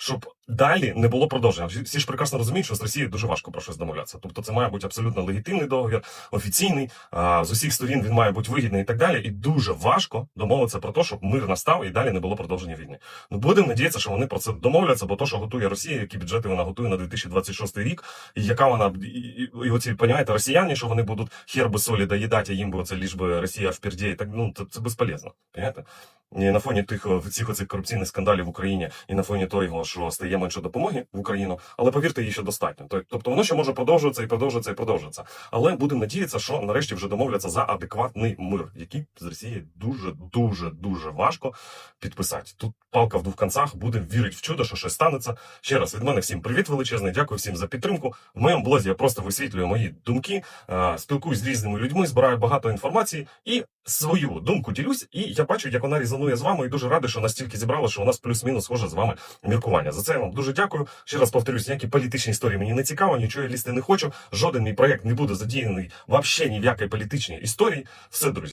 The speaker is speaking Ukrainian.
щоб далі не було продовження. Всі- ж прекрасно розуміють, що з Росією дуже важко про щось домовлятися. Тобто, це має бути абсолютно легітимний договір, офіційний. З усіх сторін він має бути вигідний і так далі. І дуже важко домовитися про те, щоб мир настав і далі не було продовження війни. Ну будемо надіятися, що вони про це домовляться, бо то, що готує Росія, які бюджети вона готує на 2026 рік, і яка вона і, і, і оці понімаєте, росіяни, що вони будуть хер би солі доїдати, їм би це ліж би Росія вперді, і так ну це, це безполезно. Понімаєте? І на фоні тих о, всіх оцих корупційних скандалів в Україні, і на фоні того, що стає менше допомоги в Україну, але повірте, її ще достатньо. Тобто воно ще може продовжуватися і продовжуватися і продовжуватися. Але будемо надіятися, що нарешті вже домовляться за адекватний мир, який з Росією дуже дуже дуже важко підписати. Тут палка в двох концах. Будемо вірити в чудо, що щось станеться. Ще раз від мене всім привіт величезний. Дякую всім за підтримку. В моєму блозі я просто висвітлюю мої думки, е, спілкуюсь з різними людьми, збираю багато інформації і свою думку ділюсь. І я бачу, як вона різонує з вами, і дуже радий, що настільки зібрала, що у нас плюс-мінус схоже з вами міркування. За це я вам дуже дякую. Ще раз повторюсь, ніякі політичні історії мені не цікаво, нічого я лізти не хочу. Жоден мій проект не буде задіяний вообще ні в якій політичній історії. Все, друзі.